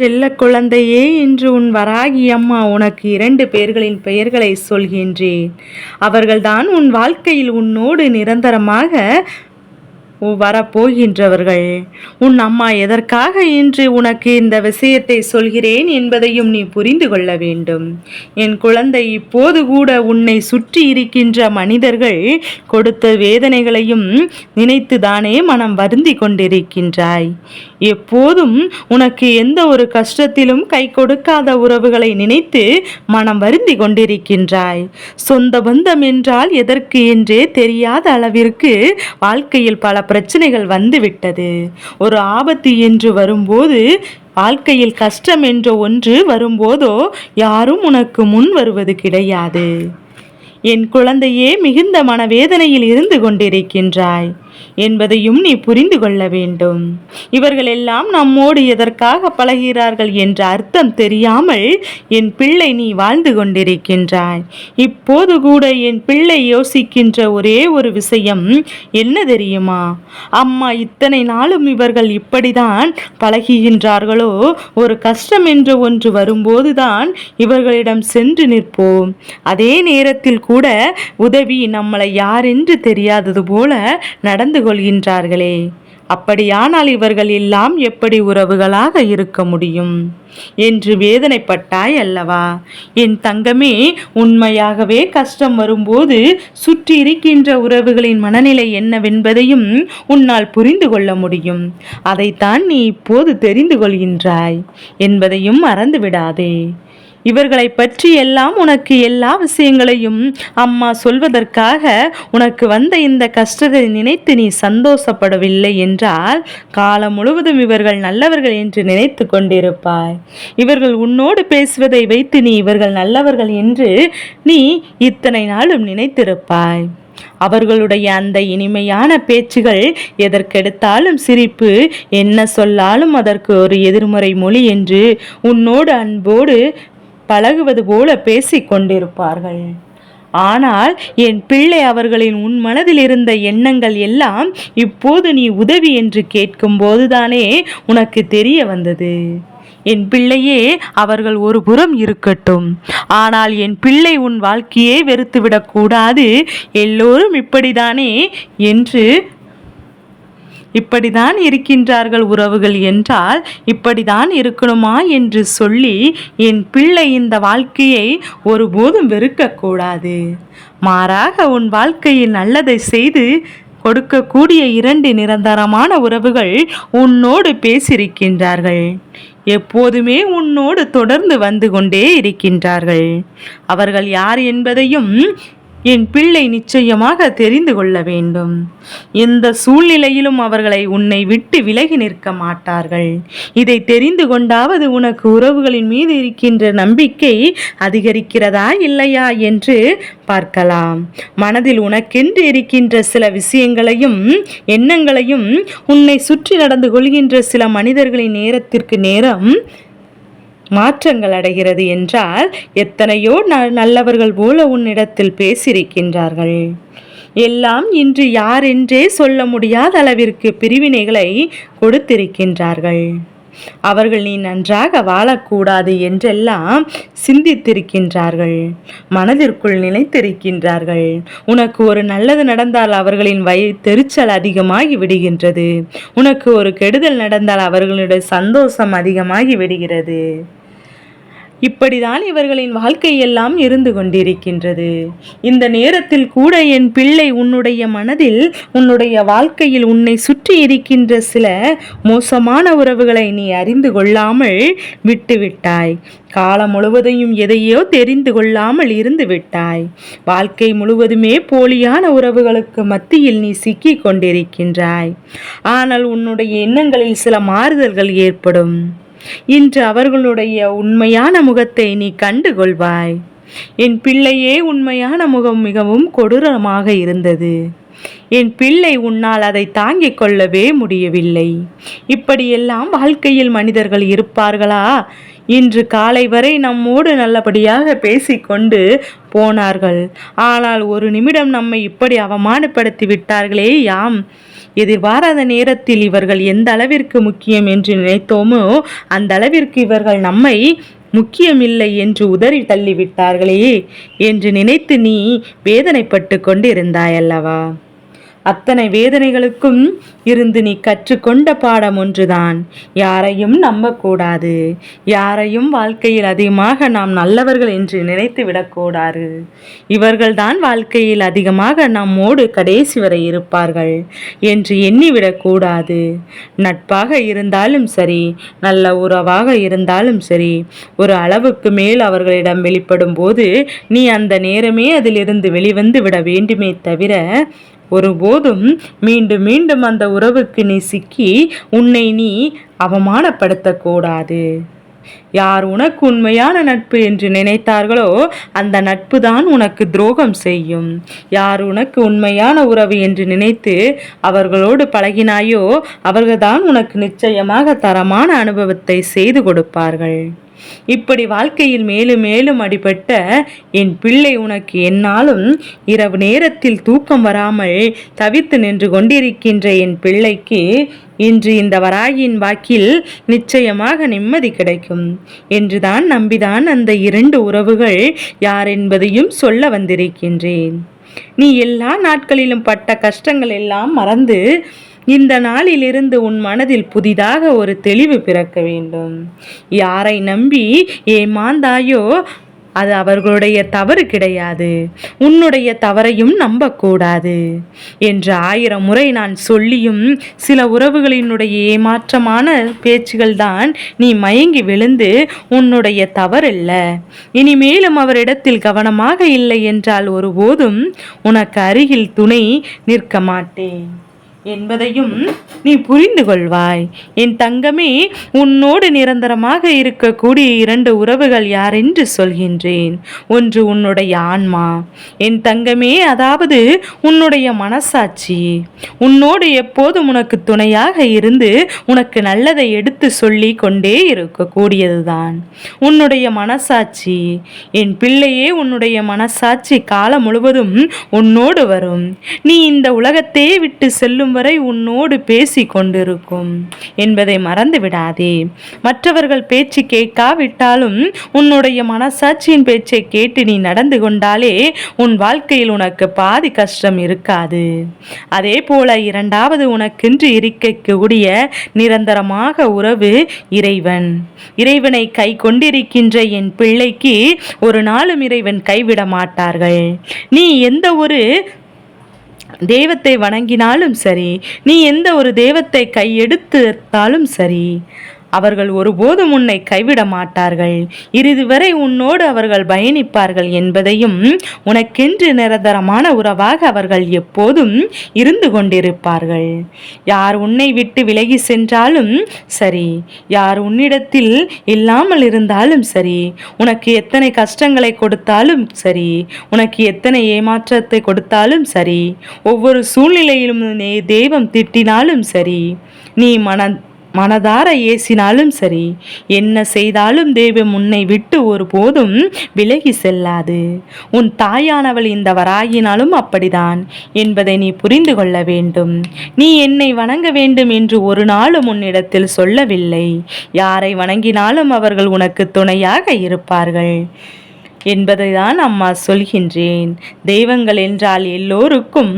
செல்ல குழந்தையே இன்று உன் வராகி அம்மா உனக்கு இரண்டு பேர்களின் பெயர்களை சொல்கின்றேன். அவர்கள்தான் உன் வாழ்க்கையில் உன்னோடு நிரந்தரமாக வரப்போகின்றவர்கள். உன் அம்மா எதற்காக இன்று உனக்கு இந்த விஷயத்தை சொல்கிறேன் என்பதையும் நீ புரிந்து கொள்ள வேண்டும். என் குழந்தை இப்போது கூட உன்னை சுற்றி இருக்கின்ற மனிதர்கள் கொடுத்த வேதனைகளையும் நினைத்துதானே மனம் வருந்தி கொண்டிருக்கின்றாய். எப்போதும் உனக்கு எந்த ஒரு கஷ்டத்திலும் கை கொடுக்காத உறவுகளை நினைத்து மனம் வருந்தி கொண்டிருக்கின்றாய். சொந்த பந்தம் என்றால் எதற்கு என்றே தெரியாத அளவிற்கு வாழ்க்கையில் பல பிரச்சனைகள் வந்துவிட்டது. ஒரு ஆபத்து என்று வரும்போது வாழ்க்கையில் கஷ்டம் என்ற ஒன்று வரும்போதோ யாரும் உனக்கு முன் வருவது கிடையாது. என் குழந்தையே மிகுந்த மனவேதனையில் இருந்து கொண்டிருக்கின்றாய். என்பதையும் நீ புரிந்து கொள்ள வேண்டும். இவர்கள் எல்லாம் நம்மோடு எதற்காக பழகிறார்கள் என்ற அர்த்தம் தெரியாமல் என் பிள்ளை நீ வாழ்ந்து கொண்டிருக்கின்றாய். இப்போது கூட என் பிள்ளை யோசிக்கின்ற ஒரே ஒரு விஷயம் என்ன தெரியுமா? அம்மா இத்தனை நாளும் இவர்கள் இப்படிதான் பழகுகின்றார்களோ? ஒரு கஷ்டம் என்று ஒன்று வரும்போதுதான் இவர்களிடம் சென்று நிற்போம். அதே நேரத்தில் கூட உதவி நம்மளை யாரென்று தெரியாதது போல நடந்து கொள்கின்றார்களே அப்படியானால் இவர்கள் எல்லாம் எப்படி உறவுகளாக இருக்க முடியும்? என்று வேதனைப்பட்டாய் அல்லவா? என் தங்கமே உண்மையாகவே கஷ்டம் வரும்போது சுற்றி இருக்கின்ற உறவுகளின் மனநிலை என்னவென்பதையும் உன்னால் புரிந்து கொள்ள முடியும். அதைத்தான் நீ இப்போது தெரிந்து கொள்கின்றாய். என்பதையும் மறந்துவிடாதே. இவர்களை பற்றி எல்லாம் உனக்கு எல்லா விஷயங்களையும் அம்மா சொல்வதற்காக உனக்கு வந்த இந்த கஷ்டத்தை நினைத்து நீ சந்தோஷப்படவில்லை என்றால் காலம் முழுவதும் இவர்கள் நல்லவர்கள் என்று நினைத்து கொண்டிருப்பாய். இவர்கள் உன்னோடு பேசுவதை வைத்து நீ இவர்கள் நல்லவர்கள் என்று நீ இத்தனை நாளும் நினைத்திருப்பாய். அவர்களுடைய அந்த இனிமையான பேச்சுகள் எதற்கெடுத்தாலும் சிரிப்பு என்ன சொல்லாலும் அதற்கு ஒரு எதிர்மறை மொழி என்று உன்னோடு அன்போடு பழகுவது போல பேசிக்கொண்டிருப்பார்கள் ஆனால் என் பிள்ளை அவர்களின் உன் மனதில் இருந்த எண்ணங்கள் எல்லாம் இப்போது நீ உதவி என்று கேட்கும்போதுதானே உனக்கு தெரிய வந்தது. என் பிள்ளையே அவர்கள் ஒரு புறம் இருக்கட்டும். ஆனால் என் பிள்ளை உன் வாழ்க்கையே வெறுத்துவிடக்கூடாது எல்லோரும் இப்படிதானே என்று இப்படிதான் இருக்கின்றார்கள் உறவுகள் என்றால் இப்படிதான் இருக்கணுமா என்று சொல்லி என் பிள்ளை இந்த வாழ்க்கையை ஒருபோதும் வெறுக்கக்கூடாது. மாறாக உன் வாழ்க்கையில் நல்லதை செய்து கொடுக்கக்கூடிய இரண்டு நிரந்தரமான உறவுகள் உன்னோடு பேசியிருக்கின்றார்கள். எப்போதுமே உன்னோடு தொடர்ந்து வந்து கொண்டே இருக்கின்றார்கள். அவர்கள் யார் என்பதையும் என் பிள்ளை நிச்சயமாக தெரிந்து கொள்ள வேண்டும். எந்த சூழ்நிலையிலும் அவர்களை உன்னை விட்டு விலகி நிற்க மாட்டார்கள். இதை தெரிந்து கொண்டாவது உனக்கு உறவுகளின் மீது இருக்கின்ற நம்பிக்கை அதிகரிக்கிறதா இல்லையா என்று பார்க்கலாம். மனதில் உனக்கென்று இருக்கின்ற சில விஷயங்களையும் எண்ணங்களையும் உன்னை சுற்றி நடந்து கொள்கின்ற சில மனிதர்களின் நேரத்திற்கு நேரம் மாற்றங்கள் அடைகிறது என்றால் எத்தனையோ நல்லவர்கள் போல உன்னிடத்தில் பேசியிருக்கின்றார்கள். எல்லாம் இன்று யாரென்றே சொல்ல முடியாத அளவிற்கு பிரிவினைகளை கொடுத்திருக்கின்றார்கள். அவர்கள் நீ நன்றாக வாழக்கூடாது என்றெல்லாம் சிந்தித்திருக்கின்றார்கள். மனதிற்குள் நினைத்திருக்கின்றார்கள். உனக்கு ஒரு நல்லது நடந்தால் அவர்களின் வய தெரிச்சல் அதிகமாகி விடுகின்றது. உனக்கு ஒரு கெடுதல் நடந்தால் அவர்களுடைய சந்தோஷம் அதிகமாகி விடுகிறது. இப்படிதான் இவர்களின் வாழ்க்கையெல்லாம் இருந்து கொண்டிருக்கின்றது. இந்த நேரத்தில் கூட என் பிள்ளை உன்னுடைய மனதில் உன்னுடைய வாழ்க்கையில் உன்னை சுற்றி இருக்கின்ற சில மோசமான உறவுகளை நீ அறிந்து கொள்ளாமல் விட்டுவிட்டாய் காலம் முழுவதையும் எதையோ தெரிந்து கொள்ளாமல் இருந்து விட்டாய். வாழ்க்கை முழுவதுமே போலியான உறவுகளுக்கு மத்தியில் நீ சிக்கிக் கொண்டிருக்கின்றாய். ஆனால் உன்னுடைய எண்ணங்களில் சில மாறுதல்கள் ஏற்படும். இன்று அவர்களுடைய உண்மையான முகத்தை நீ கண்டு கொள்வாய் என் பிள்ளையே உண்மையான முகம் மிகவும் கொடூரமாக இருந்தது. என் பிள்ளை உன்னால் அதை தாங்கிக் கொள்ளவே முடியவில்லை. இப்படியெல்லாம் வாழ்க்கையில் மனிதர்கள் இருப்பார்களா? இன்று காலை வரை நம்மோடு நல்லபடியாக பேசிக்கொண்டு போனார்கள். ஆனால் ஒரு நிமிடம் நம்மை இப்படி அவமானப்படுத்தி விட்டார்களே யாம் எதிர்பாராத நேரத்தில் இவர்கள் எந்த அளவிற்கு முக்கியம் என்று நினைத்தோமோ அந்த அளவிற்கு இவர்கள் நம்மை முக்கியமில்லை என்று உதறி தள்ளிவிட்டார்களே என்று நினைத்து நீ வேதனைப்பட்டு கொண்டிருந்தாயல்லவா? அத்தனை வேதனைகளுக்கும் இருந்து நீ கற்றுக்கொண்ட பாடம் ஒன்றுதான். யாரையும் நம்பக்கூடாது. யாரையும் வாழ்க்கையில் அதிகமாக நாம் நல்லவர்கள் என்று நினைத்து விடக்கூடாது. இவர்கள்தான் வாழ்க்கையில் அதிகமாக நம்மோடு கடைசி வரை இருப்பார்கள் என்று எண்ணிவிடக்கூடாது நட்பாக இருந்தாலும் சரி நல்ல உறவாக இருந்தாலும் சரி ஒரு அளவுக்கு மேல் அவர்களிடம் வெளிப்படும் போது நீ அந்த நேரமே அதிலிருந்து வெளிவந்து விட வேண்டுமே தவிர ஒருபோதும் மீண்டும் மீண்டும் அந்த உறவுக்கு நீ சிக்கி உன்னை நீ அவமானப்படுத்தக்கூடாது. யார் உனக்கு உண்மையான நட்பு என்று நினைத்தார்களோ அந்த நட்பு தான் உனக்கு துரோகம் செய்யும். யார் உனக்கு உண்மையான உறவு என்று நினைத்து அவர்களோடு பழகினாயோ அவர்கள்தான் உனக்கு நிச்சயமாக தரமான அனுபவத்தை செய்து கொடுப்பார்கள். இப்படி வாழ்க்கையில் மேலும் மேலும் அடிபட்ட என் பிள்ளை உனக்கு என்னாலும் இரவு நேரத்தில் தூக்கம் வராமல் தவித்து நின்று கொண்டிருக்கின்ற என் பிள்ளைக்கு இன்று இந்த வராயின் வாக்கில் நிச்சயமாக நிம்மதி கிடைக்கும் என்றுதான் நம்பிதான் அந்த இரண்டு உறவுகள் யார் என்பதையும் சொல்ல வந்திருக்கின்றேன். நீ எல்லா நாட்களிலும் பட்ட கஷ்டங்கள் எல்லாம் மறந்து இந்த நாளிலிருந்து உன் மனதில் புதிதாக ஒரு தெளிவு பிறக்க வேண்டும். யாரை நம்பி ஏமாந்தாயோ அது அவர்களுடைய தவறு கிடையாது. உன்னுடைய தவறையும் நம்பக்கூடாது என்று ஆயிரம் முறை நான் சொல்லியும் சில உறவுகளினுடைய ஏமாற்றமான பேச்சுகள் தான் நீ மயங்கி விழுந்து உன்னுடைய தவறல்ல. இனிமேலும் அவரிடத்தில் கவனமாக இல்லை என்றால் ஒருபோதும் உனக்கு அருகில் துணை நிற்க மாட்டேன். என்பதையும் நீ புரிந்து கொள்வாய். என் தங்கமே உன்னோடு நிரந்தரமாக இருக்கக்கூடிய இரண்டு உறவுகள் யாரென்று சொல்கின்றேன். ஒன்று உன்னுடைய ஆன்மா. என் தங்கமே அதாவது உன்னுடைய மனசாட்சி. உன்னோடு எப்போதும் உனக்கு துணையாக இருந்து உனக்கு நல்லதை எடுத்து சொல்லி கொண்டே இருக்கக்கூடியதுதான். உன்னுடைய மனசாட்சி. என் பிள்ளையே உன்னுடைய மனசாட்சி காலம் முழுவதும் உன்னோடு வரும். நீ இந்த உலகத்தையே விட்டு செல்லும் வரும் வரை உன்னோடு பேசி கொண்டிருக்கும் என்பதை மறந்து விடாதே மற்றவர்கள் பேச்சு கேட்காவிட்டாலும் உன்னுடைய மனசாட்சியின் பேச்சை கேட்டு நீ நடந்து கொண்டாலே உன் வாழ்க்கையில் உனக்கு பாதி கஷ்டம் இருக்காது. அதே போல இரண்டாவது உனக்கென்று இருக்கக்கூடிய நிரந்தரமாக உறவு இறைவன். இறைவனை கை கொண்டிருக்கின்ற என் பிள்ளைக்கு ஒரு நாளும் இறைவன் கைவிட மாட்டார்கள் நீ எந்த ஒரு தெய்வத்தை வணங்கினாலும் சரி நீ எந்த ஒரு தெய்வத்தை கையெடுத்தாலும் சரி. அவர்கள் ஒருபோதும் உன்னை கைவிட மாட்டார்கள். இறுதி வரை உன்னோடு அவர்கள் பயணிப்பார்கள் என்பதையும் உனக்கென்று நிரந்தரமான உறவாக அவர்கள் எப்போதும் இருந்து கொண்டிருப்பார்கள். யார் உன்னை விட்டு விலகி சென்றாலும் சரி யார் உன்னிடத்தில் இல்லாமல் இருந்தாலும் சரி உனக்கு எத்தனை கஷ்டங்களை கொடுத்தாலும் சரி உனக்கு எத்தனை ஏமாற்றத்தை கொடுத்தாலும் சரி ஒவ்வொரு சூழ்நிலையிலும் தெய்வம் திட்டினாலும் சரி நீ மன மனதார ஏசினாலும் சரி என்ன செய்தாலும் தெய்வம் உன்னை விட்டு ஒரு போதும் விலகி செல்லாது. உன் தாயானவள் இந்த வராயினாலும் அப்படிதான் என்பதை நீ புரிந்து கொள்ள வேண்டும். நீ என்னை வணங்க வேண்டும் என்று ஒரு நாளும் உன்னிடத்தில் சொல்லவில்லை. யாரை வணங்கினாலும் அவர்கள் உனக்கு துணையாக இருப்பார்கள் என்பதை தான் அம்மா சொல்கின்றேன். தெய்வங்கள் என்றால் எல்லோருக்கும்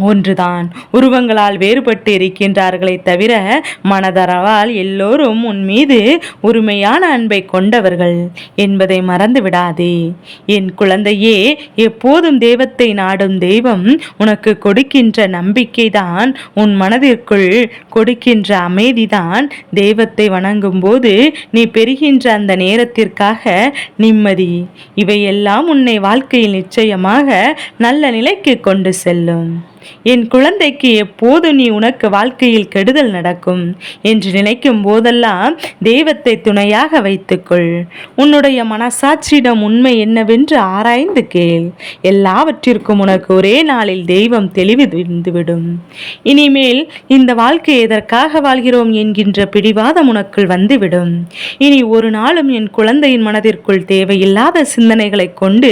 ஒன்றுதான். உருவங்களால் வேறுபட்டு இருக்கின்றார்களே தவிர மனதரவால் எல்லோரும் உன் மீது உரிமையான அன்பை கொண்டவர்கள் என்பதை மறந்து விடாதே என் குழந்தையே எப்போதும் தெய்வத்தை நாடும் தெய்வம் உனக்கு கொடுக்கின்ற நம்பிக்கைதான் உன் மனதிற்குள் கொடுக்கின்ற அமைதிதான் தெய்வத்தை வணங்கும் போது நீ பெறுகின்ற அந்த நேரத்திற்காக நிம்மதி. இவையெல்லாம் உன்னை வாழ்க்கையில் நிச்சயமாக நல்ல நிலைக்கு கொண்டு செல்லும். என் குழந்தைக்கு எப்போது நீ உனக்கு வாழ்க்கையில் கெடுதல் நடக்கும் என்று நினைக்கும் போதெல்லாம் தெய்வத்தை துணையாக வைத்துக்கொள். உன்னுடைய மனசாட்சியிடம் உண்மை என்னவென்று ஆராய்ந்து கேள். எல்லாவற்றிற்கும் உனக்கு ஒரே நாளில் தெய்வம் தெளிவிந்துவிடும் இனிமேல் இந்த வாழ்க்கை எதற்காக வாழ்கிறோம் என்கின்ற பிடிவாதம் உனக்குள் வந்துவிடும். இனி ஒரு நாளும் என் குழந்தையின் மனதிற்குள் தேவையில்லாத சிந்தனைகளை கொண்டு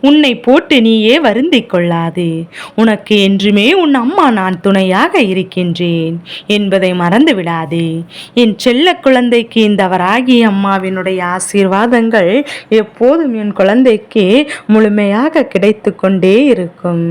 உன்னை போட்டு நீயே வருந்திக் கொள்ளாதே. உனக்கு என்று என்றுமே உன் அம்மா நான் துணையாக இருக்கின்றேன் என்பதை மறந்து விடாதே என் செல்ல குழந்தைக்கு இந்த வராகி அம்மாவினுடைய ஆசீர்வாதங்கள் எப்போதும் என் குழந்தைக்கு முழுமையாக கிடைத்து கொண்டே இருக்கும்.